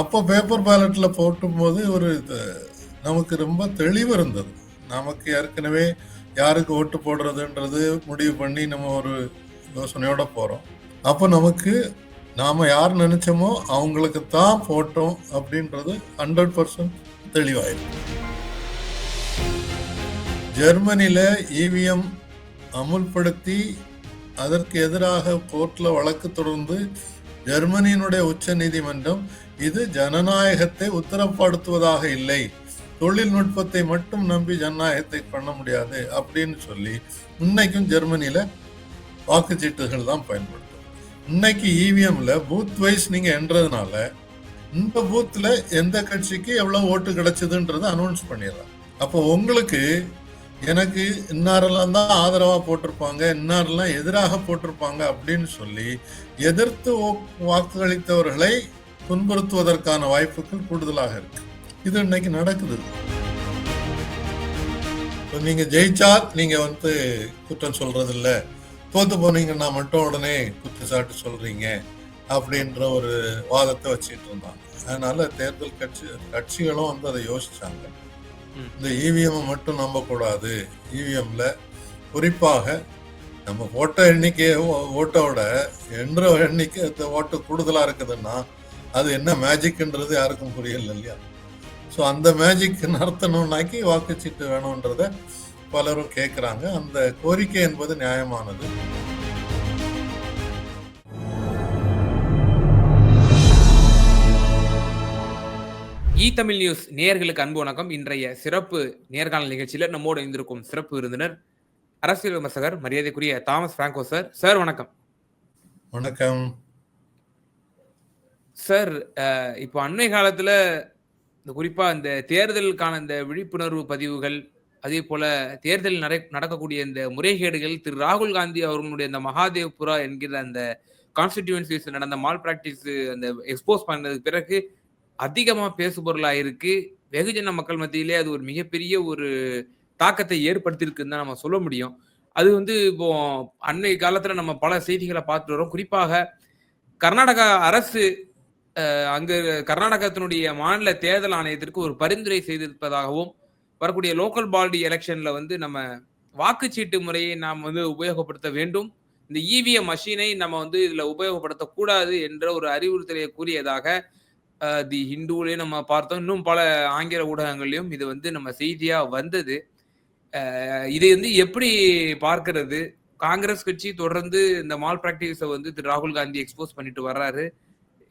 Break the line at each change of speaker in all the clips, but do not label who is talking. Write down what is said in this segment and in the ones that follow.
அப்போ பேப்பர் பேலட்ல போட்டும்போது ஒரு இது, நமக்கு ரொம்ப தெளிவு இருந்தது. நமக்கு ஏற்கனவே யாருக்கு ஓட்டு போடுறதுன்றது முடிவு பண்ணி நம்ம ஒரு யோசனையோட போகிறோம் அப்போ நமக்கு நாம் யார் நினச்சோமோ அவங்களுக்கு தான் போட்டோம் அப்படின்றது ஹண்ட்ரட் பர்சன்ட் தெளிவாயிருக்கு. ஜெர்மனியில் இவிஎம் அமுல்படுத்தி அதற்கு எதிராக கோர்ட்டில் வழக்கு தொடர்ந்து ஜெர்மனியினுடைய உச்ச நீதிமன்றம் இது ஜனநாயகத்தை உத்தரப்படுத்துவதாக இல்லை. தொழில்நுட்பத்தை மட்டும் நம்பி ஜனநாயகத்தை பண்ண முடியாது அப்படின்னு சொல்லி இன்னைக்கும் ஜெர்மனியில வாக்குச்சீட்டுகள் தான் பயன்படுத்தும் இன்னைக்கு இவிஎம்ல பூத் வைஸ் நீங்க என்றதுனால இந்த பூத்ல எந்த கட்சிக்கு எவ்வளவு ஓட்டு கிடைச்சதுன்றதை அனௌன்ஸ் பண்ணிடலாம் அப்போ உங்களுக்கு எனக்கு இன்னாரெல்லாம் தான் ஆதரவாக போட்டிருப்பாங்க இன்னாரெல்லாம் எதிராக போட்டிருப்பாங்க அப்படின்னு சொல்லி எதிர்த்து வாக்களித்தவர்களை துன்புறுத்துவதற்கான வாய்ப்புகள் கூடுதலாக இருக்கு. இது இன்னைக்கு நடக்குது. நீங்க ஜெயிச்சா நீங்க வந்து குற்றம் சொல்றது இல்ல தோத்து போனீங்கன்னா மட்டும் உடனே குற்றச்சாட்டு சொல்றீங்க அப்படின்ற ஒரு வாதத்தை வச்சுட்டு இருந்தாங்க. அதனால தேர்தல் கட்சி கட்சிகளும் வந்து அதை யோசிச்சாங்க. இந்த இவிஎம் மட்டும் நம்பக்கூடாது. இவிஎம்ல குறிப்பாக நம்ம ஓட்ட எண்ணிக்கை ஓ- ஓட்டோட என்ற எண்ணிக்கை ஓட்டு கூடுதலா இருக்குதுன்னா அது என்ன மேஜிக்ன்றது யாருக்கும் புரியல இல்லையா? ஸோ அந்த மேஜிக் நடத்தணும்னாக்கி வாக்குச்சீட்டு வேணுன்றத பலரும் கேட்குறாங்க அந்த கோரிக்கை என்பது நியாயமானது.
இ தமிழ் நியூஸ் நேயர்களுக்கு அன்பு வணக்கம். இன்றைய சிறப்பு நேர்காணல் நிகழ்ச்சியில நம்மோடு இணைந்திருக்கும் சிறப்பு விருந்தினர் அரசியல் விமர்சகர் மரியாதைக்குரிய தாமஸ் பிராங்கோ சார். சார் வணக்கம்.
வணக்கம்.
சார் இப்போ அண்மை காலத்துல இந்த குறிப்பா இந்த தேர்தலுக்கான இந்த விழிப்புணர்வு பதிவுகள் அதே போல தேர்தல் நடை நடக்கக்கூடிய இந்த முறைகேடுகள் திரு ராகுல் காந்தி அவர்களுடைய இந்த மகாதேவ்புரா என்கிற அந்த கான்ஸ்டிடியூன்சிஸ் நடந்த மால் பிராக்டிஸ் அந்த எக்ஸ்போஸ் பண்ணதுக்கு பிறகு அதிகமாக பேசுபொருளாக இருக்கு. வெகுஜன மக்கள் மத்தியிலே அது ஒரு மிகப்பெரிய ஒரு தாக்கத்தை ஏற்படுத்தியிருக்குன்னு தான் நம்ம சொல்ல முடியும். அது வந்து இப்போ அன்னை காலத்தில் நம்ம பல செய்திகளை பார்த்துட்டு வரோம் குறிப்பாக கர்நாடகா அரசு அங்கு கர்நாடகத்தினுடைய மாநில தேர்தல் ஆணையத்திற்கு ஒரு பரிந்துரை செய்திருப்பதாகவும் வரக்கூடிய லோக்கல் பாடி எலெக்ஷன்ல வந்து நம்ம வாக்குச்சீட்டு முறையை நாம் வந்து உபயோகப்படுத்த வேண்டும். இந்த இவிஎம் மஷினை நம்ம வந்து இதில் உபயோகப்படுத்தக்கூடாது என்ற ஒரு அறிவுறுத்தலை கூறியதாக தி ஹிந்துவிலையும் நம்ம பார்த்தோம். இன்னும் பல ஆங்கில ஊடகங்கள்லயும் இது வந்து நம்ம செய்தியா வந்தது. இதை வந்து எப்படி பார்க்கிறது? காங்கிரஸ் கட்சி தொடர்ந்து இந்த மால் பிராக்டிஸை வந்து திரு ராகுல் காந்தி எக்ஸ்போஸ் பண்ணிட்டு வர்றாரு.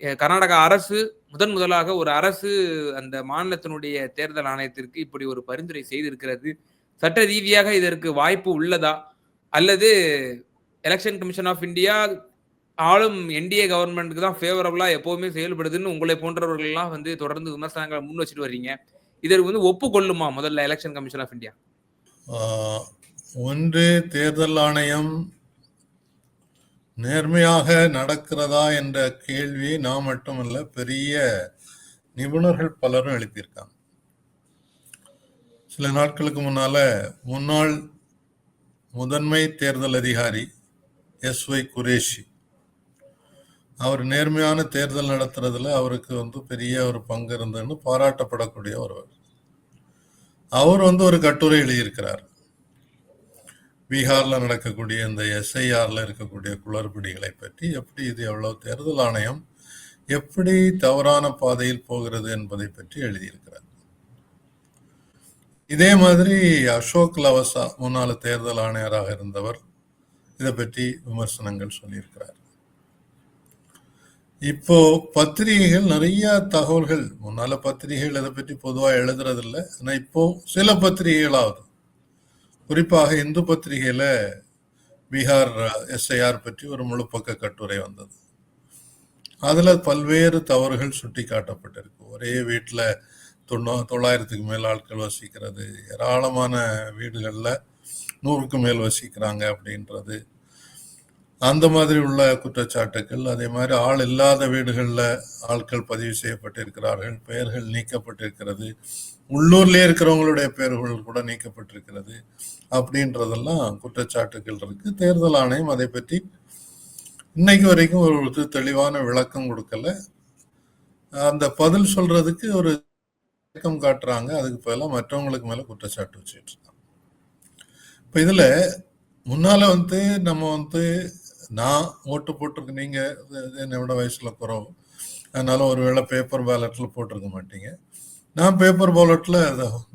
அஹ், கர்நாடகா அரசு முதன் முதலாக ஒரு அரசு அந்த மாநிலத்தினுடைய தேர்தல் ஆணையத்திற்கு இப்படி ஒரு பரிந்துரை செய்திருக்கிறது. சட்ட ரீதியாக இதற்கு வாய்ப்பு உள்ளதா? அல்லது எலெக்ஷன் கமிஷன் ஆஃப் இந்தியா ஆளும் என்டிஏ கவர்மெண்ட்டுக்கு தான் ஃபேவரபிளா எப்பவுமே செயல்படுதுன்னு உங்களை போன்றவர்கள் எல்லாம் வந்து தொடர்ந்து விமர்சனங்களை முன் வச்சுட்டு வர்றீங்க. இதற்கு வந்து ஒப்புக்கொள்ளுமா முதல்ல எலெக்ஷன் கமிஷன் ஆஃப் இந்தியா
ஒன்று தேர்தல் ஆணையம் நேர்மையாக நடக்கிறதா என்ற கேள்வி நான் மட்டுமல்ல பெரிய நிபுணர்கள் பலரும் எழுப்பியிருக்காங்க. சில நாட்களுக்கு முன்னால முன்னாள் முதன்மை தேர்தல் அதிகாரி எஸ் ஒய் குரேஷி அவர் நேர்மையான தேர்தல் நடத்துறதுல அவருக்கு வந்து பெரிய ஒரு பங்கு இருந்ததுன்னு பாராட்டப்படக்கூடிய ஒருவர். அவர் வந்து ஒரு கட்டுரை எழுதியிருக்கிறார். பீகார்ல நடக்கக்கூடிய இந்த எஸ்ஐஆர்ல இருக்கக்கூடிய குளறுபடிகளை பற்றி எப்படி இது எவ்வளவு தேர்தல் ஆணையம் எப்படி தவறான பாதையில் போகிறது என்பதை பற்றி எழுதியிருக்கிறார். இதே மாதிரி அசோக் லவசா முன்னாள் தேர்தல் ஆணையராக இருந்தவர் இதை பற்றி விமர்சனங்கள் சொல்லியிருக்கிறார். இப்போ பத்திரிகைகள் நிறைய தகவல்கள் முன்னால பத்திரிகைகள் இதை பற்றி பொதுவா எழுதுறதில்ல ஆனா இப்போ சில பத்திரிகைகளாவது. குறிப்பாக இந்து பத்திரிகையில பீகார் எஸ்ஐஆர் பற்றி ஒரு முழுப்பக்க கட்டுரை வந்தது. அதுல பல்வேறு தவறுகள் சுட்டி காட்டப்பட்டிருக்கு ஒரே வீட்டில் தொண்ணூ தொள்ளாயிரத்துக்கு மேல் ஆட்கள் வசிக்கிறது ஏராளமான வீடுகளில் நூறுக்கு மேல் வசிக்கிறாங்க அப்படின்றது. அந்த மாதிரி உள்ள குற்றச்சாட்டுகள் அதே மாதிரி ஆள் இல்லாத வீடுகளில் ஆட்கள் பதிவு செய்யப்பட்டிருக்கிறார்கள் பெயர்கள் நீக்கப்பட்டிருக்கிறது உள்ளூர்லேயே இருக்கிறவங்களுடைய பெயர்கள் கூட நீக்கப்பட்டிருக்கிறது அப்படின்றதெல்லாம் குற்றச்சாட்டுகள் இருக்கு. தேர்தல் ஆணையம் அதை பற்றி இன்னைக்கு வரைக்கும் ஒரு தெளிவான விளக்கம் கொடுக்கல. அந்த பதில் சொல்றதுக்கு ஒரு இயக்கம் காட்டுறாங்க. அதுக்கு பதிலாக மற்றவங்களுக்கு மேலே குற்றச்சாட்டு வச்சுட்டு இருக்காங்க. இப்போ இதில் முன்னால வந்து நம்ம வந்து நான் ஓட்டு போட்டிருக்கு நீங்க என்னை விட வயசுல குறவு அதனால ஒருவேளை பேப்பர் பேலட்ல போட்டிருக்க மாட்டீங்க. நான் பேப்பர் பேலட்ல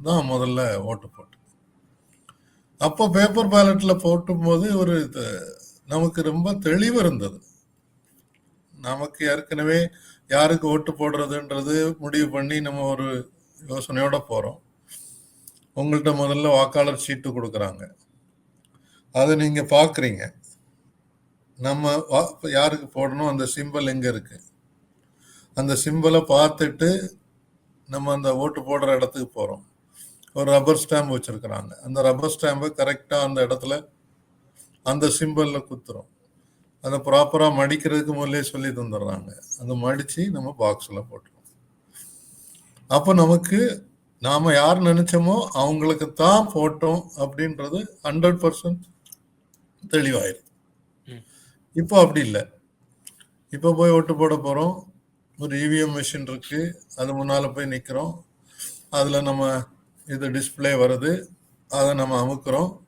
தான் முதல்ல ஓட்டு போட்டேன். அப்போ பேப்பர் பேலட்ல போட்டும் போது ஒரு இது, நமக்கு ரொம்ப தெளிவு இருந்தது. நமக்கு ஏற்கனவே யாருக்கு ஓட்டு போடுறதுன்றது முடிவு பண்ணி நம்ம ஒரு யோசனையோட போறோம். உங்கள்கிட்ட முதல்ல வாக்காளர் சீட்டு கொடுக்குறாங்க. அதை நீங்க பாக்குறீங்க. நம்ம வா- யாருக்கு போடணும்? அந்த சிம்பல் எங்க இருக்கு? அந்த சிம்பலை பார்த்துட்டு நம்ம அந்த ஓட்டு போடுற இடத்துக்கு போறோம். ஒரு ரப்பர் ஸ்டாம்ப் வச்சிருக்கிறாங்க. அந்த ரப்பர் ஸ்டாம்பை கரெக்டாக அந்த இடத்துல அந்த சிம்பிளில் குத்துறோம். அதை ப்ராப்பராக மடிக்கிறதுக்கு முதலே சொல்லி தந்துடுறாங்க. அதை மடித்து நம்ம பாக்ஸில் போட்டுருவோம் அப்போ நமக்கு நாம் யார் நினச்சோமோ அவங்களுக்கு தான் போட்டோம் அப்படின்றது ஹண்ட்ரட் பர்சன்ட் தெளிவாயிரும் இப்போ அப்படி இல்லை. இப்போ போய் ஓட்டு போட போறோம். ஒரு இவிஎம் மிஷின் இருக்கு. அது முன்னால போய் நிக்கிறோம். அதுல நம்ம இது டிஸ்ப்ளே வருது. அதை நம்ம அமுக்குறோம்.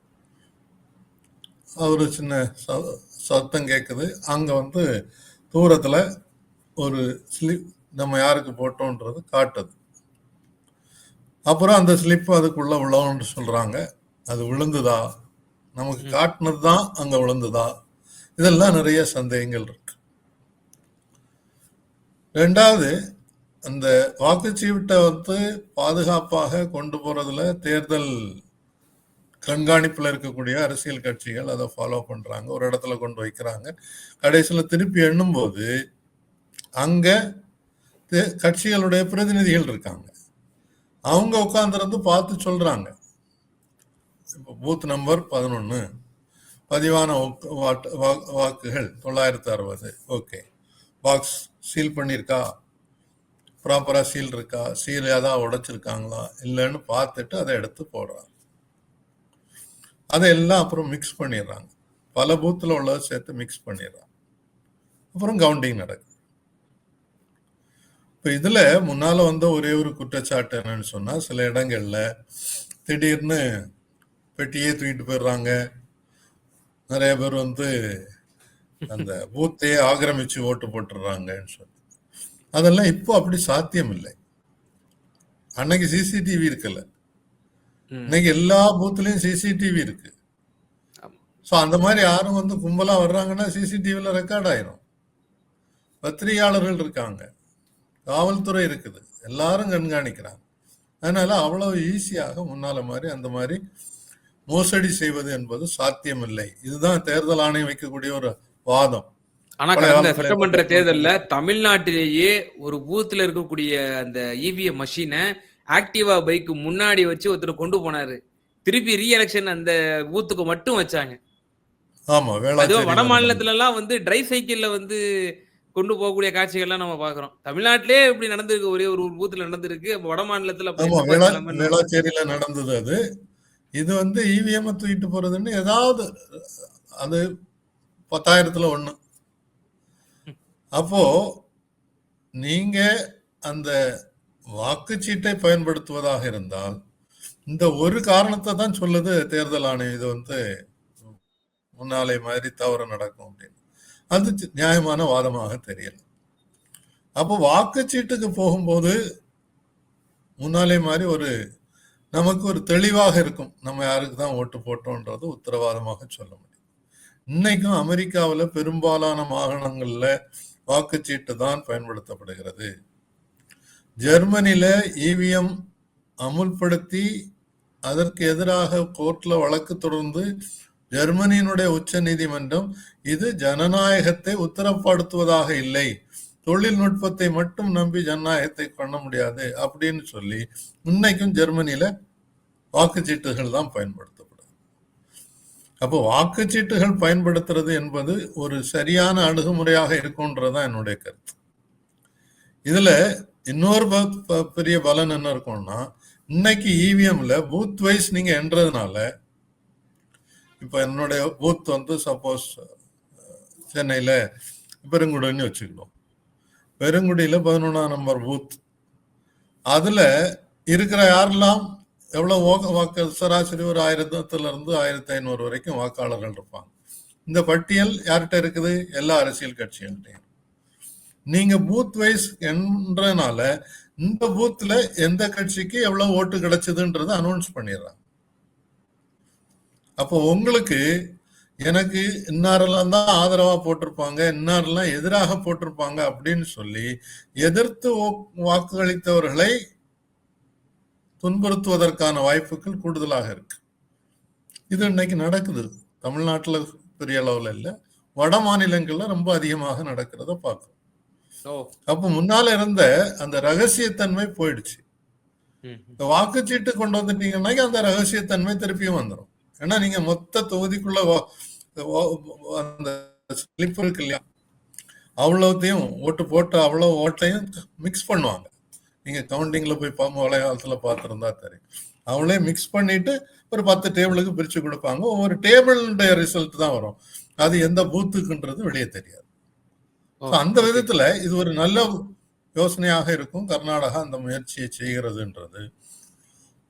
ஒரு சின்ன ச- சத்தம் கேட்குது அங்க வந்து தூரத்துல ஒரு ஸ்லிப் நம்ம யாருக்கு போட்டோன்றது காட்டுது. அப்புறம் அந்த ஸ்லிப் அதுக்குள்ள விழவுன்னு சொல்றாங்க. அது விழுந்துதா? நமக்கு காட்டுனது தான் அங்க விழுந்துதா? இதெல்லாம் நிறைய சந்தேகங்கள் இருக்கு. ரெண்டாவது அந்த வாக்குச்சீட்டை வந்து பாதுகாப்பாக கொண்டு போறதுல தேர்தல் கண்காணிப்புல இருக்கக்கூடிய அரசியல் கட்சிகள் அதை ஃபாலோ பண்றாங்க ஒரு இடத்துல கொண்டு வைக்கிறாங்க. கடைசியில் திருப்பி எண்ணும்போது அங்க தே- கட்சிகளுடைய பிரதிநிதிகள் இருக்காங்க. அவங்க உட்காந்துருந்து பார்த்து சொல்றாங்க. இப்போ பூத் நம்பர் பதினொன்று பதிவான வாட்டு- வா- வாக்குகள் தொள்ளாயிரத்து அறுபது. ஓகே பாக்ஸ் சீல் பண்ணியிருக்கா? ப்ராப்பராக சீல் இருக்கா? சீல் ஏதாவது உடைச்சிருக்காங்களா? இல்லைன்னு பார்த்துட்டு அதை எடுத்து போடுறாங்க அதை எல்லாம் அப்புறம் மிக்ஸ் பண்ணிடுறாங்க. பல பூத்தில் உள்ளதை சேர்த்து மிக்ஸ் பண்ணிடுறாங்க அப்புறம் கவுண்டிங் நடக்குது. இப்போ இதில் முன்னால் வந்த ஒரே ஒரு குற்றச்சாட்டு என்னன்னு சொன்னால் சில இடங்களில் திடீர்னு பெட்டியே தூக்கிட்டு போயிடுறாங்க. நிறைய பேர் வந்து அந்த பூத்தையே ஆக்கிரமிச்சு ஓட்டு போட்டுடுறாங்கன்னு சொல்லி. அதெல்லாம் இப்போ அப்படி சாத்தியம் இல்லை அன்னைக்கு சிசிடிவி இருக்குல்ல. இன்னைக்கு எல்லா பூத்துலயும் சிசிடிவி இருக்கு. ஸோ அந்த மாதிரி யாரும் வந்து கும்பலா வர்றாங்கன்னா சிசிடிவில ரெக்கார்ட் ஆயிரும். பத்திரிகையாளர்கள் இருக்காங்க. காவல்துறை இருக்குது. எல்லாரும் கண்காணிக்கிறாங்க. அதனால அவ்வளவு ஈஸியாக முன்னால மாதிரி அந்த மாதிரி மோசடி செய்வது என்பது சாத்தியமில்லை. இதுதான் தேர்தல் ஆணையம் வைக்கக்கூடிய ஒரு வாதம்.
ஆனா கடந்த சட்டமன்ற தேர்தல்ல தமிழ்நாட்டிலேயே ஒரு பூத்ல இருக்கக்கூடிய அந்த இவிஎம் மெஷினை ஆக்டிவா பைக் முன்னாடி வச்சு ஒருத்தர் கொண்டு போனாரு. திருப்பி ரீ எலெக்ஷன் அந்த பூத்துக்கு மட்டும் வச்சாங்க.
ஆமா
அதுவும் வட. மாநிலத்துல எல்லாம் வந்து டிரை சைக்கிள்ல வந்து கொண்டு போகக்கூடிய காட்சிகள்லாம் நம்ம பாக்குறோம். தமிழ்நாட்டிலே இப்படி நடந்திருக்கு ஒரே ஒரு பூத்துல நடந்திருக்கு. வட மாநிலத்துல
வேளாச்சேரியில நடந்தது அது. இது வந்து இவிஎம் தூக்கிட்டு போறதுன்னு ஏதாவது அது பத்தாயிரத்துல ஒண்ணு. அப்போ நீங்க அந்த வாக்குச்சீட்டை பயன்படுத்துவதாக இருந்தால் இந்த ஒரு காரணத்தை தான் சொல்லுது தேர்தல் ஆணையம். இது வந்து முன்னாலே மாதிரி தவறு நடக்கும் அப்படின்னு. அது நியாயமான வாதமாக தெரியல. அப்போ வாக்குச்சீட்டுக்கு போகும்போது முன்னாலே மாதிரி ஒரு நமக்கு ஒரு தெளிவாக இருக்கும். நம்ம யாருக்கு தான் ஓட்டு போட்டோன்றது உத்தரவாதமாக சொல்ல முடியும். இன்னைக்கும் அமெரிக்காவில் பெரும்பாலான மாகாணங்களில் வாக்குச்சீட்டு தான் பயன்படுத்தப்படுகிறது. ஜெர்மனியில இவிஎம் அமுல்படுத்தி அதற்கு எதிராக கோர்ட்ல வழக்கு தொடர்ந்து ஜெர்மனியினுடைய உச்ச நீதிமன்றம் இது ஜனநாயகத்தை உத்தரப்படுத்துவதாக இல்லை. தொழில்நுட்பத்தை மட்டும் நம்பி ஜனநாயகத்தை பண்ண முடியாது அப்படின்னு சொல்லி இன்னைக்கும் ஜெர்மனியில வாக்குச்சீட்டுகள் தான் பயன்படுத்தப்படுது. அப்போ வாக்குச்சீட்டுகள் பயன்படுத்துறது என்பது ஒரு சரியான அணுகுமுறையாக இருக்கும்ன்றதுதான் என்னுடைய கருத்து. இதுல இன்னொரு ப- ப- பெரிய பலன் என்ன இருக்கும்னா இன்னைக்கு இவிஎம்ல பூத் வைஸ் நீங்க என்றதுனால இப்ப என்னுடைய பூத் வந்து சப்போஸ் சென்னையில பெருங்குடன்னு வச்சுக்கணும். பெருங்குடியில பதினொன்றாம் நம்பர் பூத் அதுல இருக்கிற யாரெல்லாம் எவ்வளவு வாக்கு- சராசரி ஒரு ஆயிரத்துல இருந்து ஆயிரத்தி ஐநூறு வரைக்கும் வாக்காளர்கள் இருப்பாங்க. இந்த பட்டியல் யார்கிட்ட இருக்குது? எல்லா அரசியல் கட்சிகள்கிட்டையும். நீங்க பூத் வைஸ் என்றனால இந்த பூத்ல எந்த கட்சிக்கு எவ்வளவு ஓட்டு கிடைச்சதுன்றதை அனௌன்ஸ் பண்ணிடுறாங்க. அப்போ உங்களுக்கு எனக்கு இன்னாரெல்லாம் தான் ஆதரவா போட்டிருப்பாங்க இன்னாரெல்லாம் எதிராக போட்டிருப்பாங்க அப்படின்னு சொல்லி எதிர்த்து வாக்களித்தவர்களை துன்புறுத்துவதற்கான வாய்ப்புகள் கூடுதலாக இருக்கு. இது இன்னைக்கு நடக்குது. தமிழ்நாட்டுல பெரிய அளவுல இல்ல. வட மாநிலங்கள்ல ரொம்ப அதிகமாக நடக்கிறத பார்க்கும் அப்ப முன்னால இருந்த அந்த ரகசியத்தன்மை போயிடுச்சு. இந்த வாக்குச்சீட்டு கொண்டு வந்துட்டீங்கன்னா அந்த ரகசியத்தன்மை திருப்பியும் வந்துடும் ஏன்னா நீங்க மொத்த தொகுதிக்குள்ள அந்த ஸ்லிப் இருக்கு இல்லையா? அவ்வளோத்தையும் ஓட்டு போட்டு அவ்வளோ ஓட்டையும் மிக்ஸ் பண்ணுவாங்க. நீங்க கவுண்டிங்ல போய் பா- பழைய காலத்துல பார்த்துருந்தா தெரியும். அவளே மிக்ஸ் பண்ணிட்டு ஒரு பத்து டேபிளுக்கு பிரிச்சு கொடுப்பாங்க. ஒவ்வொரு டேபிளுடைய ரிசல்ட் தான் வரும். அது எந்த பூத்துக்குன்றது வெளியே தெரியாது. அந்த விதத்துல இது ஒரு நல்ல யோசனையாக இருக்கும். கர்நாடகா அந்த முயற்சியை செய்கிறதுன்றது.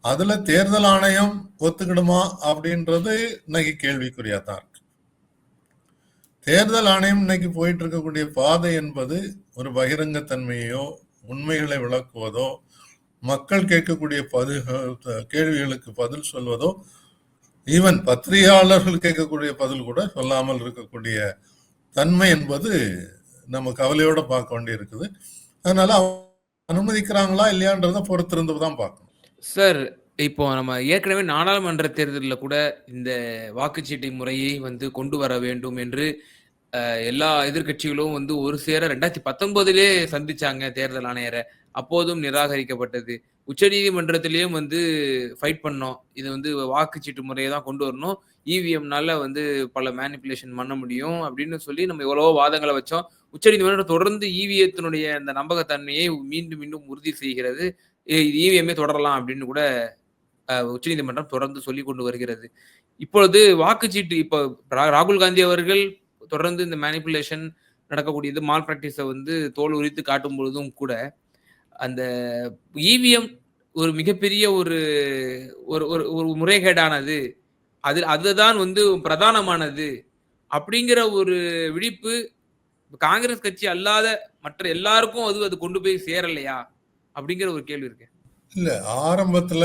அதுல தேர்தல் ஆணையம் ஒத்துக்கிடுமா அப்படின்றது இன்னைக்கு கேள்விக்குறியா தான் தேர்தல் ஆணையம் இன்னைக்கு போயிட்டு இருக்கக்கூடிய பாதை என்பது ஒரு பகிரங்கத்தன்மையோ உண்மைகளை விளக்குவதோ மக்கள் கேட்கக்கூடிய பது கேள்விகளுக்கு பதில் சொல்வதோ ஈவன் பத்திரிகையாளர்கள் கேட்கக்கூடிய பதில் கூட சொல்லாமல் இருக்கக்கூடிய தன்மை என்பது நம்ம கவலையோட பார்க்க வேண்டி இருக்குது அதனால அனுமதிக்கிறாங்களா இல்லையான்றத பொறுத்திருந்து தான் பார்க்கணும்.
சார் இப்போ நம்ம ஏற்கனவே நாடாளுமன்ற தேர்தலில் கூட இந்த வாக்குச்சீட்டு முறையை வந்து கொண்டு வர வேண்டும் என்று அஹ், எல்லா எதிர்க்கட்சிகளும் வந்து ஒரு சேர ரெண்டாயிரத்தி பத்தொன்பதிலே சந்திச்சாங்க தேர்தல் ஆணையரை. அப்போதும் நிராகரிக்கப்பட்டது. உச்சநீதிமன்றத்திலேயும் வந்து ஃபைட் பண்ணோம். இது வந்து வாக்குச்சீட்டு முறையை தான் கொண்டு வரணும். இவிஎம்னால வந்து பல மேனிப்புலேஷன் பண்ண முடியும் அப்படின்னு சொல்லி நம்ம எவ்வளவோ வாதங்களை வச்சோம். உச்சநீதிமன்றம் தொடர்ந்து இவிஎத்தினுடைய அந்த நம்பகத்தன்மையை மீண்டும் மீண்டும் உறுதி செய்கிறது. இவிஎம்ஏ தொடரலாம் அப்படின்னு கூட உச்சநீதிமன்றம் தொடர்ந்து சொல்லி கொண்டு வருகிறது. இப்பொழுது வாக்குச்சீட்டு இப்போ ரா- ராகுல் காந்தி அவர்கள் தொடர்ந்து இந்த மேனிப்புலேஷன் நடக்கக்கூடியது மால் பிராக்டிஸை வந்து தோல் உரித்து காட்டும் பொழுதும் கூட அந்த இவிஎம் ஒரு மிகப்பெரிய ஒரு ஒரு ஒரு ஒரு முறைகேடானது. அது அதுதான் வந்து பிரதானமானது. அப்படிங்கிற ஒரு விழிப்பு காங்கிரஸ் கட்சி அல்லாத மற்ற எல்லாருக்கும் அது அது கொண்டு போய் சேரலையா? அப்படிங்கிற ஒரு கேள்வி இருக்கு.
இல்ல ஆரம்பத்துல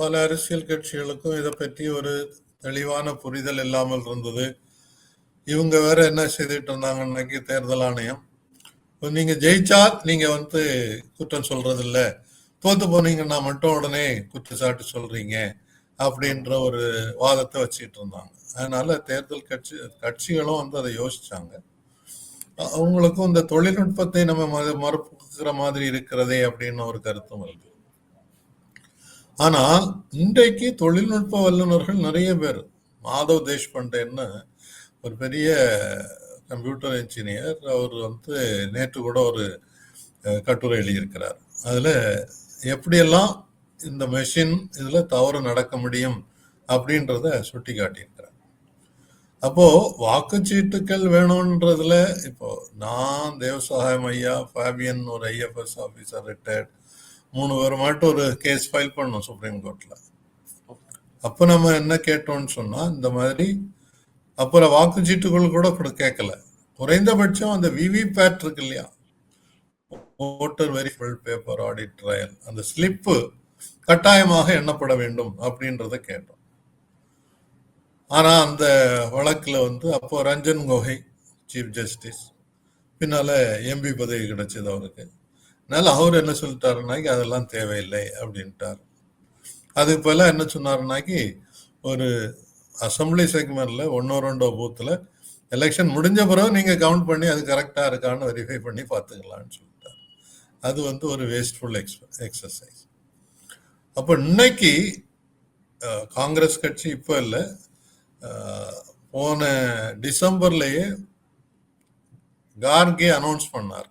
பல அரசியல் கட்சிகளுக்கும் இதை பற்றி ஒரு தெளிவான புரிதல் இல்லாமல் இருந்தது. இவங்க வேற என்ன செய்துட்டு இருந்தாங்க இன்னைக்கு தேர்தல் ஆணையம். இப்ப நீங்க ஜெயிச்சா நீங்க வந்து குற்றம் சொல்றது இல்ல தோத்து போனீங்கன்னா மட்டும் உடனே குற்றச்சாட்டு சொல்றீங்க அப்படின்ற ஒரு வாதத்தை வச்சுட்டு இருந்தாங்க. அதனால தேர்தல் கட்சி கட்சிகளும் வந்து அதை யோசிச்சாங்க. அவங்களுக்கும் இந்த தொழில்நுட்பத்தை நம்ம மறுப்புக்கிற மாதிரி இருக்கிறதே அப்படின்னு ஒரு கருத்தும் இருக்கு ஆனா இன்றைக்கு தொழில்நுட்ப வல்லுநர்கள் நிறைய பேர் மாதவ் தேஷ்பண்டேன்னு ஒரு பெரிய கம்ப்யூட்டர் இன்ஜினியர் அவர் வந்து நேற்று கூட ஒரு கட்டுரை எழுதியிருக்கிறார். அதில் எப்படியெல்லாம் இந்த மெஷின் இதில் தவறு நடக்க முடியும்? அப்படின்றத சுட்டி காட்டியிருக்கிறார் அப்போ வாக்குச்சீட்டுக்கள் வேணும்ன்றதுல இப்போ நான் தேவசகாயம் ஐயா ஃபேபியன் ஒரு ஐஎஃப்எஸ் ஆஃபீஸர் ரிட்டையர்ட் மூணு பேர் மட்டும் ஒரு கேஸ் ஃபைல் பண்ணோம் சுப்ரீம் கோர்ட்ல அப்போ நம்ம என்ன கேட்டோம்னு சொன்னா இந்த மாதிரி அப்புறம் வாக்குச்சீட்டுகள் கூட கூட கேட்கல. குறைந்தபட்சம் அந்த விவிபேட் இருக்கு இல்லையா? Voter verifiable paper audit trail அந்த ஸ்லிப்பு கட்டாயமாக எண்ணப்பட வேண்டும் அப்படின்றத கேட்டோம். ஆனா அந்த வழக்குல வந்து அப்போ ரஞ்சன் கோகை சீஃப் ஜஸ்டிஸ் பின்னால எம்பி பதவி கிடைச்சது அவருக்கு. அதனால அவர் என்ன சொல்லிட்டாருனாக்கி அதெல்லாம் தேவையில்லை அப்படின்ட்டார். அதுக்கு போல என்ன சொன்னாருனாக்கி ஒரு அசம்பிளி செக்மெண்ட்ல ஒன்னோ ரெண்டோ பூத்துல எலெக்ஷன் முடிஞ்ச பிறகு நீங்க கவுண்ட் பண்ணி அது கரெக்டா இருக்கான்னு வெரிஃபை பண்ணி பார்த்துக்கலாம்னு சொல்லிட்டார். அது வந்து ஒரு வேஸ்ட்ஃபுல் எக்ஸ் எக்ஸசைஸ் அப்போ இன்னைக்கு காங்கிரஸ் கட்சி இப்போ இல்லை. போன டிசம்பர்லயே கார்கே அனௌன்ஸ் பண்ணார்.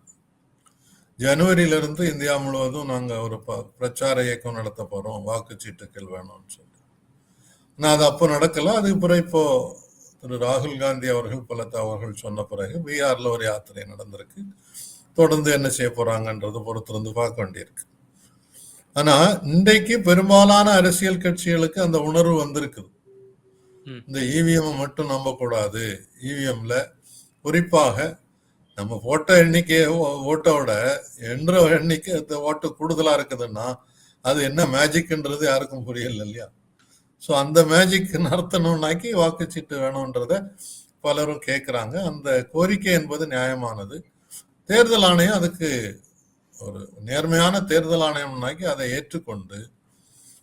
ஜனவரியில இருந்து இந்தியா முழுவதும் நாங்க ஒரு ப- பிரச்சார இயக்கம் நடத்த போறோம் வாக்குச்சீட்டுகள் வேணும்னு சொல்லி. நான் அது அப்போ நடக்கல. அதுக்கு பிறகு இப்போ திரு ராகுல் காந்தி அவர்கள் பல தகவல்கள் சொன்ன பிறகு பீகார்ல ஒரு யாத்திரை நடந்திருக்கு. தொடர்ந்து என்ன செய்ய போறாங்கன்றதை பொறுத்திருந்து பார்க்க வேண்டியிருக்கு. ஆனா இன்றைக்கு பெரும்பாலான அரசியல் கட்சிகளுக்கு அந்த உணர்வு வந்திருக்குது. இந்த இவிஎம் மட்டும் நம்பக்கூடாது. இவிஎம்ல குறிப்பாக நம்ம ஓட்ட எண்ணிக்கை ஓ- ஓட்டோட என்ற எண்ணிக்கை அந்த ஓட்டு கூடுதலா இருக்குதுன்னா அது என்ன மேஜிக்ன்றது யாருக்கும் புரியல இல்லையா? ஸோ அந்த மேஜிக் நடத்தணும்னாக்கி வாக்குச்சீட்டு வேணுன்றத பலரும் கேட்குறாங்க அந்த கோரிக்கை என்பது நியாயமானது. தேர்தல் ஆணையம் அதுக்கு ஒரு நேர்மையான தேர்தல் ஆணையம்னாக்கி அதை ஏற்றுக்கொண்டு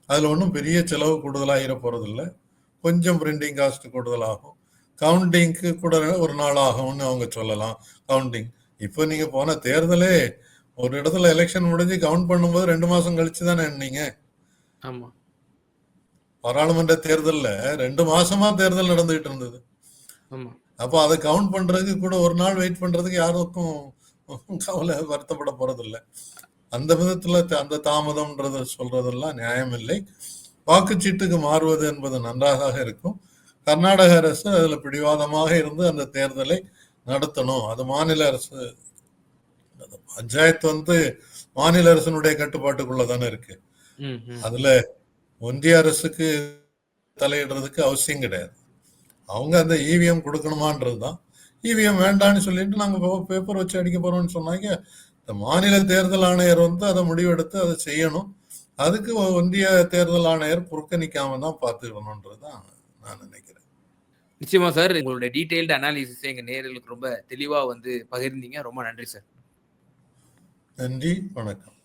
அதில் ஒன்றும் பெரிய செலவு கூடுதலாக போகிறதில்ல கொஞ்சம் பிரிண்டிங் காஸ்ட் கூடுதலாகும். கவுண்டிங்க்கு கூட ஒரு நாள் ஆகும்னு அவங்க சொல்லலாம். கவுண்டிங். இப்போ நீங்கள் போன தேர்தலே ஒரு இடத்துல எலெக்ஷன் முடிஞ்சு கவுண்ட் பண்ணும்போது ரெண்டு மாதம் கழிச்சு தானே
ஆமா.
பாராளுமன்ற தேர்தல்ல ரெண்டு மாசமா தேர்தல் நடந்துகிட்டு இருந்தது. அப்போ அதை கவுண்ட் பண்றதுக்கு கூட ஒரு நாள் வெயிட் பண்றதுக்கு யாருக்கும் கவலை வருத்தப்பட போறதில்ல. அந்த விதத்துல அந்த தாமதம்ன்றது சொல்றதெல்லாம் நியாயம் இல்லை. வாக்குச்சீட்டுக்கு மாறுவது என்பது நன்றாக இருக்கும். கர்நாடக அரசு அதுல பிடிவாதமாக இருந்து அந்த தேர்தலை நடத்தணும். அது மாநில அரசு. பஞ்சாயத்து வந்து மாநில அரசினுடைய கட்டுப்பாட்டுக்குள்ள தானே இருக்கு. அதுல ஒன்றிய அரசுக்கு தலையிடுறதுக்கு அவசியம் கிடையாது. அவங்க அந்த இவிஎம் கொடுக்கணுமான்றது தான் இவிஎம் வேண்டாம்னு சொல்லிட்டு நாங்கள் பேப்பர் வச்சு அடிக்க போறோம்னு சொன்னாங்க. இந்த மாநில தேர்தல் ஆணையர் வந்து அதை முடிவெடுத்து அதை செய்யணும். அதுக்கு ஒன்றிய தேர்தல் ஆணையர் புறக்கணிக்காம தான் பார்த்துக்கணுன்றது தான் நான் நினைக்கிறேன்.
நிச்சயமா சார். உங்களுடைய டீடைல்டு அனாலிசிஸ் எங்க நேயர்களுக்கு ரொம்ப தெளிவா வந்து பகிர்ந்தீங்க. ரொம்ப நன்றி சார்.
நன்றி. வணக்கம்.